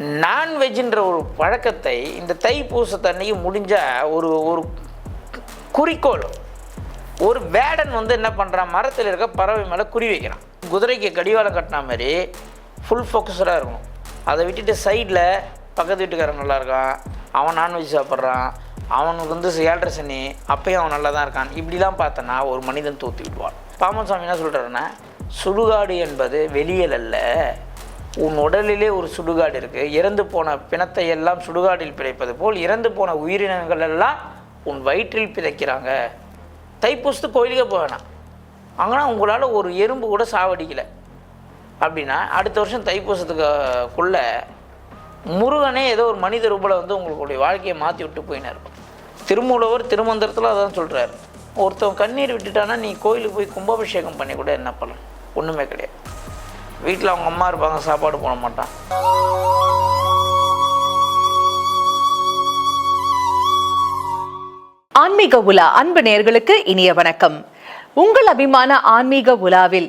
நான்வெஜ்ன்ற ஒரு பழக்கத்தை இந்த தை பூசத்தன்னைக்கு முடிஞ்சால் ஒரு ஒரு குறிக்கோள். ஒரு வேடன் வந்து என்ன பண்ணுறான் மரத்தில் இருக்க பறவை மேலே குறி வைக்கிறான். குதிரைக்கு கடிவாளம் கட்டின மாதிரி ஃபுல் ஃபோக்கஸ்டாக இருக்கணும். அதை விட்டுட்டு சைடில் பக்கத்து வீட்டுக்காரன் நல்லா இருக்கான். அவன் நான்வெஜ் சாப்பிட்றான். அவனுக்கு வந்து ஏழரை சனி அப்பயும் அவன் நல்லா தான் இருக்கான். இப்படிலாம் பார்த்தனா ஒரு மனிதன் தூத்தி விடுவான். பாமன் சாமி என்ன சொல்கிறாருன்னா சுடுகாடு என்பது வெளியல் அல்ல உன் உடலிலே ஒரு சுடுகாடு இருக்குது இறந்து போன பிணத்தை எல்லாம் சுடுகாடில் பிழைப்பது போல் இறந்து போன உயிரினங்கள் எல்லாம் உன் வயிற்றில் பிதைக்கிறாங்க தைப்பூசத்து கோயிலுக்கே போக வேணாம். உங்களால் ஒரு எறும்பு கூட சாவடிக்கலை. அப்படின்னா அடுத்த வருஷம் தைப்பூசத்துக்குள்ள முருகனே ஏதோ ஒரு மனித ரூபில் வந்து உங்களுடைய வாழ்க்கையை மாற்றி விட்டு போயினார். திருமூலவர் திருமந்திரத்தில் அதான் சொல்கிறாரு ஒருத்தன் கண்ணீர் விட்டுட்டானா நீ கோயிலுக்கு போய் கும்பாபிஷேகம் பண்ணி கூட என்ன பண்ணலாம் ஒன்றுமே கிடையாது. வீட்டில் அவங்க அம்மா இருப்பாங்க சாப்பாடு போட மாட்டான். ஆன்மீக உலா அன்பு நேர்களுக்கு இனிய வணக்கம். உங்கள் அபிமான ஆன்மீக உலாவில்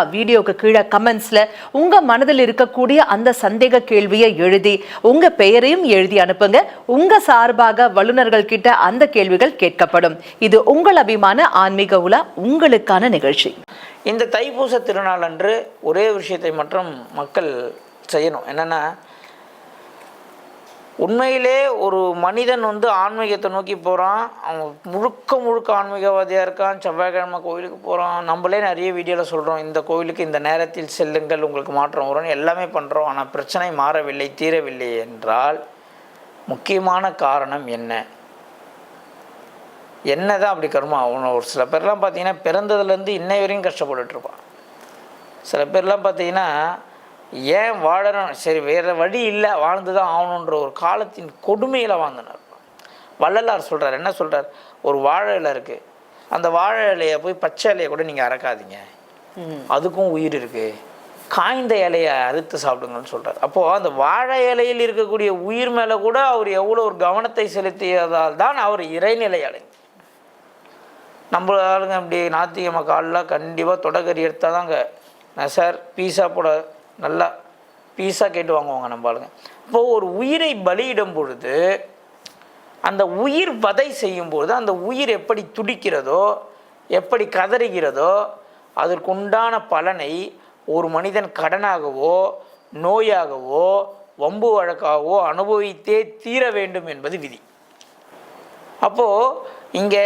வீடியோக்கு கீழே கமெண்ட்ஸ்ல உங்க மனதில் இருக்கக்கூடிய அந்த சந்தேக கேள்வியை எழுதி உங்க பெயரையும் எழுதி அனுப்புங்க. உங்க சார்பாக வல்லுநர்கள் கிட்ட அந்த கேள்விகள் கேட்கப்படும். இது உங்கள் அபிமான ஆன்மீக உலா உங்களுக்கான நிகழ்ச்சி. இந்த தைப்பூச திருநாள் அன்று ஒரே விஷயத்தை மட்டும் மக்கள் செய்யணும். என்னென்னா உண்மையிலே ஒரு மனிதன் வந்து ஆன்மீகத்தை நோக்கி போகிறான் அவன் முழுக்க முழுக்க ஆன்மீகவாதியாக இருக்கான். செவ்வாய்க்கிழமை கோயிலுக்கு போகிறான் நம்மளே நிறைய வீடியோவில் சொல்கிறோம் இந்த கோயிலுக்கு இந்த நேரத்தில் செல்லுங்கள் உங்களுக்கு மாற்றம் வரும்னு எல்லாமே பண்ணுறோம் ஆனால் பிரச்சனை மாறவில்லை தீரவில்லை என்றால் முக்கியமான காரணம் என்ன? என்ன தான் அப்படி கருமா? அவனை ஒரு சில பேர்லாம் பார்த்தீங்கன்னா பிறந்ததுலேருந்து இன்னை வரையும் கஷ்டப்பட்டுட்ருப்பான் சில பேர்லாம் பார்த்தீங்கன்னா ஏன் வாழணும் சரி வேறு வழி இல்லை வாழ்ந்து தான் ஆகணுன்ற ஒரு காலத்தின் கொடுமையில் வாழ்ந்துனார். வள்ளலார் சொல்கிறார் என்ன சொல்கிறார் ஒரு வாழை இலை இருக்குது அந்த வாழை இலையை போய் பச்சை இலையை கூட நீங்கள் அறக்காதீங்க அதுக்கும் உயிர் இருக்குது காய்ந்த இலையை அறுத்து சாப்பிடுங்கன்னு சொல்கிறார் அப்போது அந்த வாழை இலையில் இருக்கக்கூடிய உயிர் மேலே கூட அவர் எவ்வளோ ஒரு கவனத்தை செலுத்தியதால் தான் அவர் இறைநிலை அடைந்தார். நம்ம ஆளுங்க அப்படி ஞாத்திகமாக காலைல கண்டிப்பாக தொடக்கறி எடுத்தால் தாங்க நான் சார் பீஸா போட நல்லா பீஸாக கேட்டு வாங்குவாங்க நம்ம ஆளுங்க. இப்போது ஒரு உயிரை பலியிடும் பொழுது அந்த உயிர் வதை செய்யும்போது அந்த உயிர் எப்படி துடிக்கிறதோ எப்படி கதறுகிறதோ அதற்குண்டான பலனை ஒரு மனிதன் கடனாகவோ நோயாகவோ வம்பு வழக்காகவோ அனுபவித்தே தீர வேண்டும் என்பது விதி. அப்போது இங்கே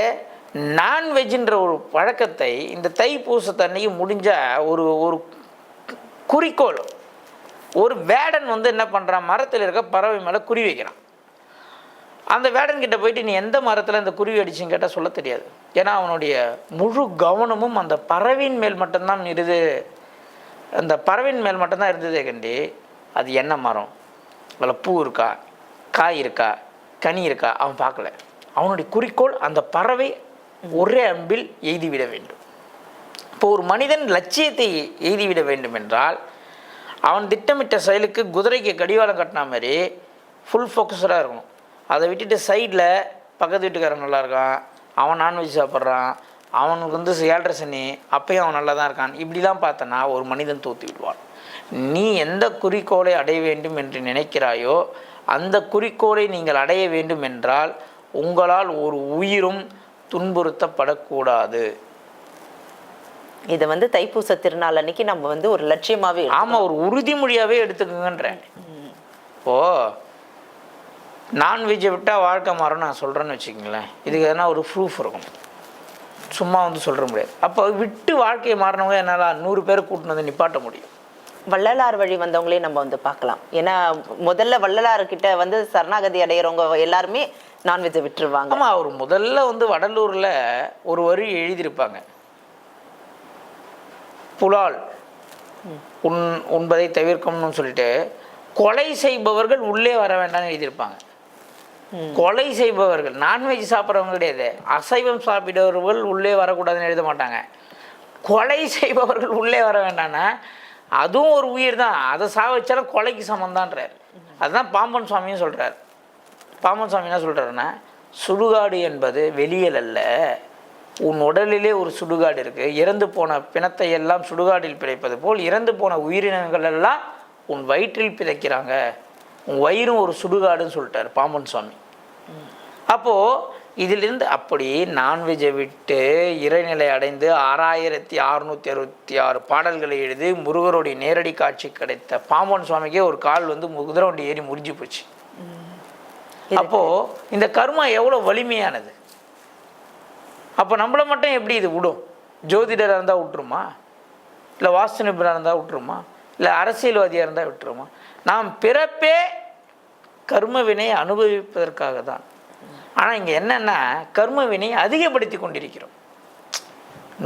நான்வெஜ்ன்ற ஒரு பழக்கத்தை இந்த தைப்பூசத்தன்னைக்கு முடிஞ்சால் ஒரு ஒரு குறிக்கோள். ஒரு வேடன் வந்து என்ன பண்ணுறான் மரத்தில் இருக்க பறவை மேலே குறி வைக்கிறான். அந்த வேடன் கிட்ட போயிட்டு நீ எந்த மரத்தில் இந்த குருவி அடிச்சுன்னு கேட்டால் சொல்ல தெரியாது. ஏன்னா அவனுடைய முழு கவனமும் அந்த பறவையின் மேல் மட்டும்தான் இருது. அந்த பறவையின் மேல் மட்டும்தான் இருந்ததே கண்டி. அது என்ன மரம்? அதில் பூ இருக்கா? காய் இருக்கா? கனி இருக்கா? அவன் பார்க்கல. அவனுடைய குறிக்கோள் அந்த பறவை ஒரே அம்பில் எய்திவிட வேண்டும். இப்போ ஒரு மனிதன் லட்சியத்தை எய்திவிட வேண்டும் என்றால் அவன் திட்டமிட்ட செயலுக்கு குதிரைக்கு கடிவாளம் கட்டின மாதிரி ஃபுல் ஃபோக்கஸ்டாக இருக்கணும். அதை விட்டுட்டு சைடில் பக்கத்து வீட்டுக்காரன் நல்லா இருக்கான் அவன் நான்வெஜ் சாப்பிட்றான் அவனுக்கு வந்து ஏழரை சனி அப்பயும் அவன் நல்லா தான் இருக்கான். இப்படிலாம் பார்த்தனா ஒரு மனிதன் தூத்தி விடுவான். நீ எந்த குறிக்கோளை அடைய வேண்டும் என்று நினைக்கிறாயோ அந்த குறிக்கோளை நீங்கள் அடைய வேண்டும் என்றால் உங்களால் ஒரு உயிரும் துன்புறுத்தப்படக்கூடாது. இதை வந்து தைப்பூச திருநாள் அன்னைக்கு நம்ம வந்து ஒரு லட்சியமாவே எடுக்கணும். ஆமாம் ஒரு உறுதிமொழியாகவே எடுத்துக்கோங்கன்றேன் ஓ நான்வெஜ்ஜை விட்டால் வாழ்க்கை மாறும் நான் சொல்கிறேன்னு வச்சுக்கங்களேன். இதுக்கு எதனா ஒரு ப்ரூஃப் இருக்கும். சும்மா வந்து சொல்ற முடியாது. அப்போ விட்டு வாழ்க்கையை மாறினவங்க என்னால் நூறு பேர் கூட்டினு வந்து நிப்பாட்ட முடியும். வள்ளலார் வழி வந்தவங்களே நம்ம வந்து பார்க்கலாம். ஏன்னா முதல்ல வள்ளலார் கிட்ட வந்து சரணாகதி அடையிறவங்க எல்லாருமே நான்வெஜ்ஜை விட்டுருவாங்க. ஆமாம் அவர் முதல்ல வந்து வடலூரில் ஒரு வரி எழுதியிருப்பாங்க. புலால். உண் உண்பதை தவிர்க்கணும்னு சொல்லிட்டு கொலை செய்பவர்கள் உள்ளே வர வேண்டாம்னு எழுதியிருப்பாங்க. கொலை செய்பவர்கள் நான்வெஜ் சாப்பிட்றவங்க கிடையாது. அசைவம் சாப்பிடுபவர்கள் உள்ளே வரக்கூடாதுன்னு எழுத மாட்டாங்க. கொலை செய்பவர்கள் உள்ளே வர வேண்டாம்னா அதுவும் ஒரு உயிர் தான். அதை சாவச்சாலும் கொலைக்கு சமந்தான்றார் அதுதான் பாம்பன் சுவாமியும் சொல்கிறார் பாம்பன் சுவாமி என்ன சொல்கிறாருன்னா சுடுகாடு என்பது வெளியல் அல்ல. உன் உடலிலே ஒரு சுடுகாடு இருக்குது இறந்து போன பிணத்தை எல்லாம் சுடுகாடில் பிழைப்பது போல் இறந்து போன உயிரினங்கள் எல்லாம் உன் வயிற்றில் பிழைக்கிறாங்க. உன் வயிறும் ஒரு சுடுகாடுன்னு சொல்லிட்டார் பாம்பன் சுவாமி. அப்போது இதிலிருந்து அப்படி நான்வெஜ்ஜை விட்டு இறைநிலை அடைந்து ஆறாயிரத்தி அறுநூத்தி அறுபத்தி ஆறு பாடல்களை எழுதி முருகருடைய நேரடி காட்சி கிடைத்த பாம்பன் சுவாமிக்கே ஒரு கால் வந்து குதிரை வண்டி ஏறி முறிஞ்சு போச்சு. அப்போது இந்த கர்மா எவ்வளோ வலிமையானது? அப்போ நம்மளை மட்டும் எப்படி இது விடும்? ஜோதிடராக இருந்தால் விட்டுருமா? இல்லை வாஸ்து நிபுணராக இருந்தால் விட்டுருமா? இல்லை அரசியல்வாதியாக இருந்தால் விட்டுருமா? நாம் பிறப்பே கர்ம அனுபவிப்பதற்காக தான். ஆனால் இங்கே என்னென்னா கர்ம வினை அதிகப்படுத்தி கொண்டிருக்கிறோம்.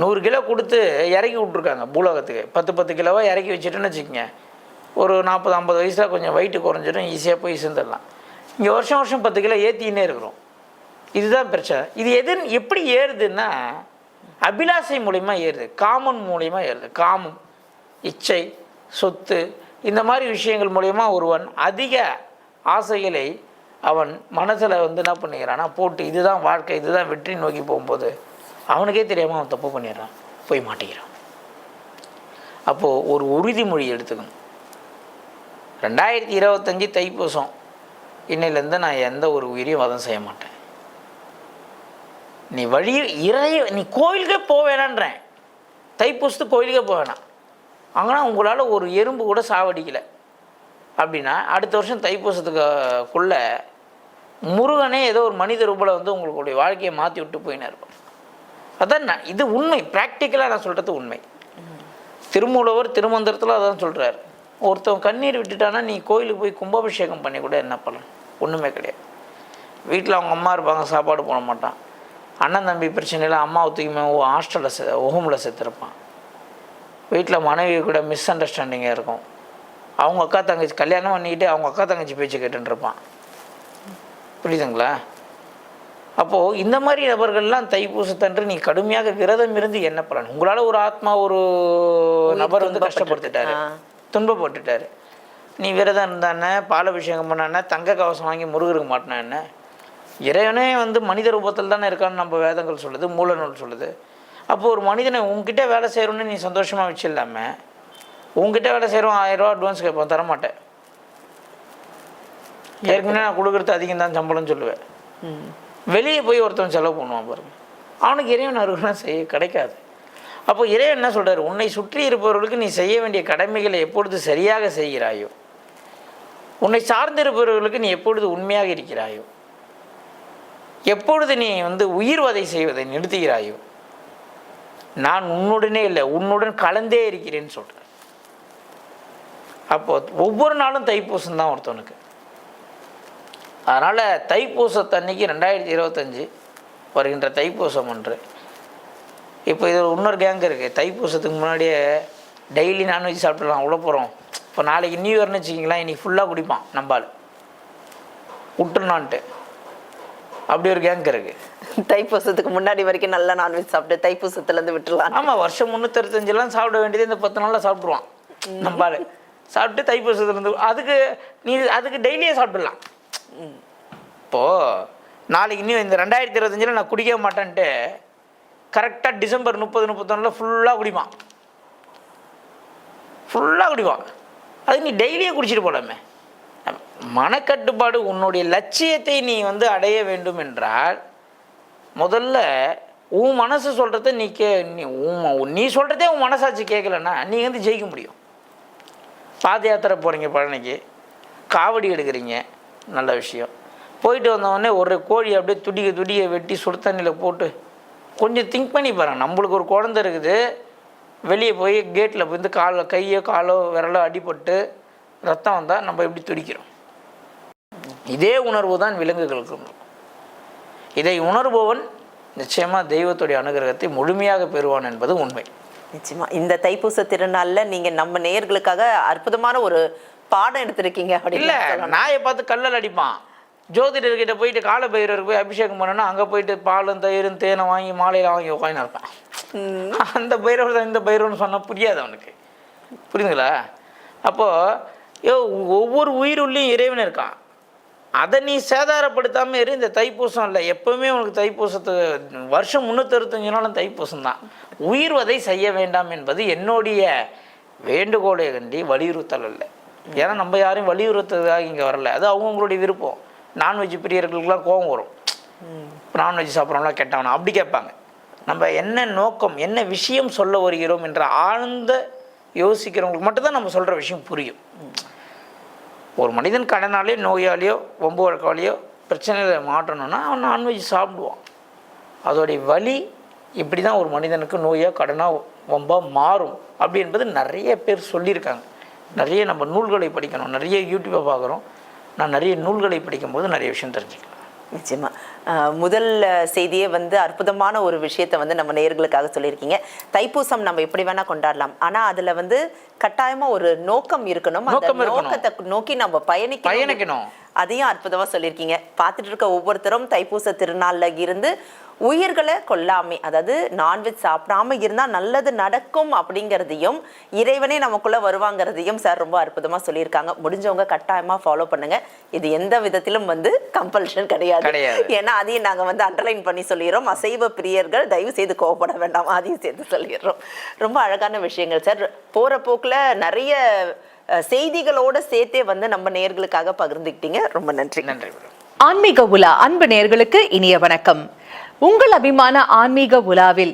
நூறு கிலோ கொடுத்து இறக்கி விட்ருக்காங்க பூலோகத்துக்கு. பத்து பத்து கிலோவாக இறக்கி வச்சுட்டுன்னு வச்சுக்கோங்க. ஒரு நாற்பது ஐம்பது வயசில் கொஞ்சம் வெயிட்டு குறைஞ்சிடும் ஈஸியாக போய் சேர்ந்துடலாம். இங்கே வருஷம் வருஷம் பத்து கிலோ ஏற்றினே இருக்கிறோம். இதுதான் பிரச்சனை. இது எது எப்படி ஏறுதுன்னா அபிலாசை மூலிமா ஏறுது. காமன் மூலிமா ஏறுது. காமம் இச்சை சொத்து இந்த மாதிரி விஷயங்கள் மூலயமா ஒருவன் அதிக ஆசைகளை அவன் மனசில் வந்து என்ன பண்ணிக்கிறான்னா போட்டு இதுதான் வாழ்க்கை இதுதான் வெற்றி நோக்கி போகும்போது அவனுக்கே தெரியாமல் அவன் தப்பு பண்ணிடுறான். போய் மாட்டேங்கிறான் அப்போது ஒரு உறுதிமொழி எடுத்துக்கணும். ரெண்டாயிரத்தி இருபத்தஞ்சி தைப்பூசம். இன்னையிலேருந்து நான் எந்த ஒரு உயிரையும் வதம் செய்ய மாட்டேன். நீ வழி இறை நீ கோயிலுக்கே போக வேணான்றேன். தைப்பூசத்துக்கு கோயிலுக்கே போக வேணாம். ஆனால் உங்களால் ஒரு எறும்பு கூட சாவடிக்கலை. அப்படின்னா அடுத்த வருஷம் தைப்பூசத்துக்குள்ள முருகனே ஏதோ ஒரு மனித ரூபில் வந்து உங்களுடைய வாழ்க்கையை மாற்றி விட்டு போயின்னு இருப்பான் அதான் நான் இது உண்மை. ப்ராக்டிக்கலாக நான் சொல்கிறது உண்மை. திருமூலவர் திருமந்திரத்தில் அதான் சொல்கிறார் ஒருத்தவன் கண்ணீர் விட்டுட்டானா நீ கோயிலுக்கு போய் கும்பாபிஷேகம் பண்ணி கூட என்ன பண்ணலாம்? ஒன்றுமே கிடையாது. வீட்டில் அவங்க அம்மா இருப்பாங்க சாப்பாடு போட மாட்டான். அண்ணன் தம்பி பிரச்சனையில் அம்மா ஒத்துக்குமே ஹாஸ்டலில் செ ஹோமில் செத்துருப்பான். வீட்டில் மனைவி கூட மிஸ் அண்டர்ஸ்டாண்டிங்காக இருக்கும். அவங்க அக்கா தங்கச்சி கல்யாணம் பண்ணிக்கிட்டு அவங்க அக்கா தங்கச்சி பேச்சு கேட்டுன்னு இருப்பான் புரியுதுங்களா? அப்போது இந்த மாதிரி நபர்கள்லாம் தைப்பூசத்தன்று நீ கடுமையாக விரதம் இருந்து என்ன பலன்? உங்களால் ஒரு ஆத்மா ஒரு நபர் வந்து கஷ்டப்படுத்திட்டாரு. துன்பப்பட்டுட்டாரு. நீ விரதம் இருந்தானே பாலாபிஷேகம் பண்ணானே தங்க கவசம் வாங்கி முருகருக்கு மாட்டினா என்ன? இறைவனே வந்து மனித ரூபத்தில் தானே இருக்கான்னு நம்ம வேதங்கள் சொல்லுது மூல நூல் சொல்லுது. அப்போ ஒரு மனிதனை உங்ககிட்ட வேலை செய்கிறோன்னு நீ சந்தோஷமாக வச்சிடலாம உங்ககிட்ட வேலை செய்கிறோம் ஆயிரம் ரூபா அட்வான்ஸ் கேட்போம் தரமாட்டேன். ஏற்கனவே நான் கொடுக்குறது அதிகம் தான் சம்பளம் சொல்லுவேன். வெளியே போய் ஒருத்தன் செலவு பண்ணுவான் பாருங்க. அவனுக்கு இறைவன் அருகலாம் செய்ய கிடைக்காது. அப்போ இறைவன் என்ன சொல்றாரு? உன்னை சுற்றி இருப்பவர்களுக்கு நீ செய்ய வேண்டிய கடமைகளை எப்பொழுது சரியாக செய்கிறாயோ உன்னை சார்ந்து இருப்பவர்களுக்கு நீ எப்பொழுது உண்மையாக இருக்கிறாயோ எப்பொழுது நீ வந்து உயிர் வதை செய்வதை நிறுத்துகிறாயோ? நான் உன்னுடனே இல்லை உன்னுடன் கலந்தே இருக்கிறேன்னு சொல்கிறேன் அப்போது ஒவ்வொரு நாளும் தைப்பூசம் தான் ஒருத்தவனுக்கு அதனால் தைப்பூசத்தன்னைக்கு ரெண்டாயிரத்தி இருபத்தஞ்சி வருகின்ற தைப்பூசம் ஒன்று. இப்போ இது இன்னொரு கேங்க் இருக்குது தைப்பூசத்துக்கு முன்னாடியே டெய்லி நான்வெஜ் சாப்பிட்லாம் உள்ள போகிறோம் இப்போ நாளைக்கு நியூ இயர்னு வச்சுக்கிங்களேன் இன்றைக்கி ஃபுல்லாக குடிப்பான் நம்பால் விட்டுருனான்ட்டு அப்படி ஒரு கேங் இருக்குது தைப்பூசத்துக்கு முன்னாடி வரைக்கும் நல்லா நான்வெஜ் சாப்பிட்டு தைப்பூசத்துல இருந்து விட்டுறலாம் ஆமாம் வருஷம் முந்நூற்றஞ்செல்லாம் சாப்பிட வேண்டியது இந்த பத்து நாளில் சாப்பிட்ருவான் நம்பால் சாப்பிட்டு தைப்பூசத்துலேருந்து அதுக்கு நீ அதுக்கு டெய்லியே சாப்பிடலாம் இப்போது நாளைக்கு இன்னும் இந்த ரெண்டாயிரத்தி இருபத்தஞ்சில் நான் குடிக்க மாட்டேன்ட்டு கரெக்டாக டிசம்பர் முப்பது முப்பத்தொன்னில் ஃபுல்லாக குடிப்பான். ஃபுல்லாக குடிப்பான். அது நீ டெய்லியே குடிச்சிட்டு போலாமே. மனக்கட்டுப்பாடு உன்னுடைய லட்சியத்தை நீ வந்து அடைய வேண்டும் என்றால் முதல்ல உன் மனசு சொல்கிறத நீ கே நீ உன் நீ சொல்கிறதே உன் மனசாட்சி கேட்கலன்னா நீ வந்து ஜெயிக்க முடியும். பாத யாத்திரை போகிறீங்க பழனிக்கு காவடி எடுக்கிறீங்க நல்ல விஷயம். போயிட்டு வந்தவொடனே ஒரு கோழி அப்படியே துடிக்க துடிக்க வெட்டி சுடு தண்ணியில் போட்டு கொஞ்சம் திங்க் பண்ணி பாருங்க. நம்மளுக்கு ஒரு குழந்தை இருக்குது வெளியே போய் கேட்டில் வந்து காலோ கையோ காலோ விரலோ அடிபட்டு ரத்தம் வந்தால் நம்ம எப்படி துடிக்கிறோம்? இதே உணர்வு தான் விலங்குகளுக்கு. இதை உணர்பவன் நிச்சயமாக தெய்வத்துடைய அனுகிரகத்தை முழுமையாக பெறுவான் என்பது உண்மை. நிச்சயமா. இந்த தைப்பூச திருநாள்ல நீங்க நம்ம நேயர்களுக்காக அற்புதமான ஒரு பாடம் எடுத்திருக்கீங்க இல்ல அப்படின்னு நாயை பார்த்து கல்லல் அடிப்பான். ஜோதிடர்கிட்ட போயிட்டு கால பைரவருக்கு போய் அபிஷேகம் பண்ணனா அங்க போயிட்டு பாலும் தயிரும் தேனை வாங்கி மாலையில வாங்கி உட்காந்து இருப்பான் அந்த பைரவர் தான் இந்த பைரவர்னு சொன்னா புரியாது அவனுக்கு. புரியுதுங்களா? அப்போ யோ ஒவ்வொரு உயிருள்ளேயும் இறைவன் இருக்கான். அதை நீ சேதாரப்படுத்தாமல் இரு இந்த தைப்பூசம் இல்லை. எப்போவுமே உனக்கு தைப்பூசத்து வருஷம் முந்நூற்றறுபத்தஞ்சு நாளும் தைப்பூசம் தான் உயிர் வதை செய்ய வேண்டாம் என்பது என்னுடைய வேண்டுகோளை கண்டி வலியுறுத்தல் இல்லை ஏன்னா நம்ம யாரையும் வலியுறுத்துறதுக்காக இங்கே வரல. அது அவங்கவுங்களுடைய விருப்பம். நான்வெஜ் பிரியர்களுக்கெல்லாம் கோபம் வரும். நான்வெஜ் சாப்பிட்றவங்களாம் கெட்டவனா? அப்படி கேட்பாங்க. நம்ம என்ன நோக்கம் என்ன விஷயம் சொல்ல வருகிறோம் என்ற ஆழ்ந்த யோசிக்கிறவங்களுக்கு மட்டும்தான் நம்ம சொல்கிற விஷயம் புரியும். ஒரு மனிதன் கடனாலேயோ நோயாலேயோ ஒம்பு வழக்காலேயோ பிரச்சனையில் மாட்டணும்னா அவன் நான்வெஜ் சாப்பிடுவான். அதோடைய வலி இப்படி தான் ஒரு மனிதனுக்கு நோயாக கடனாக வம்பாக மாறும் அப்படி என்பது நிறைய பேர் சொல்லியிருக்காங்க. நிறைய நம்ம நூல்களை படிக்கணும் நிறைய யூடியூப்பை பார்க்குறோம். நான் நிறைய நூல்களை படிக்கும்போது நிறைய விஷயம் தெரிஞ்சுக்கலாம் நிச்சயமா. முதல் செய்தியே வந்து அற்புதமான ஒரு விஷயத்தை வந்து நம்ம நேயர்களுக்காக சொல்லியிருக்கீங்க. தைப்பூசம் நம்ம எப்படி வேணா கொண்டாடலாம். ஆனா அதுல வந்து கட்டாயமா ஒரு நோக்கம் இருக்கணும். அந்த நோக்கம் இருக்கணும். நோக்கத்தை நோக்கி நம்ம பயணிக்கணும். பயணிக்கணும். அதையும் அற்புதமா சொல்லியிருக்கீங்க. பார்த்துட்டு இருக்க ஒவ்வொருத்தரும் தைப்பூச திருநாள்ல இருந்து உயிர்களை கொல்லாமை அதாவது நான்வெஜ் சாப்பிடாம இருந்தா நல்லது நடக்கும் அப்படிங்கிறதையும் இறைவனே நமக்குள்ள வருவாங்கிறதையும் சார் ரொம்ப அற்புதமா சொல்லியிருக்காங்க. முடிஞ்சவங்க கட்டாயமா ஃபாலோ பண்ணுங்க. இது எந்த விதத்திலும் வந்து கம்பல்ஷன் கிடையாது. ஏன்னா அதையும் நாங்க வந்து அண்டர்லைன் பண்ணி சொல்லிடுறோம். அசைவ பிரியர்கள் தயவு செய்து கோவப்பட வேண்டாம். அதையும் சேர்த்து சொல்லிடுறோம். ரொம்ப அழகான விஷயங்கள் சார். போற போக்குல நிறைய செய்திகளோட சேர்த்தே வந்து நம்ம நேயர்களுக்காக பகிர்ந்துக்கிட்டீங்க. ரொம்ப நன்றி. நன்றி ஆன்மீக உலா அன்பு நேயர்களுக்கு இனிய வணக்கம். உங்கள் அபிமான ஆன்மீக உலாவில்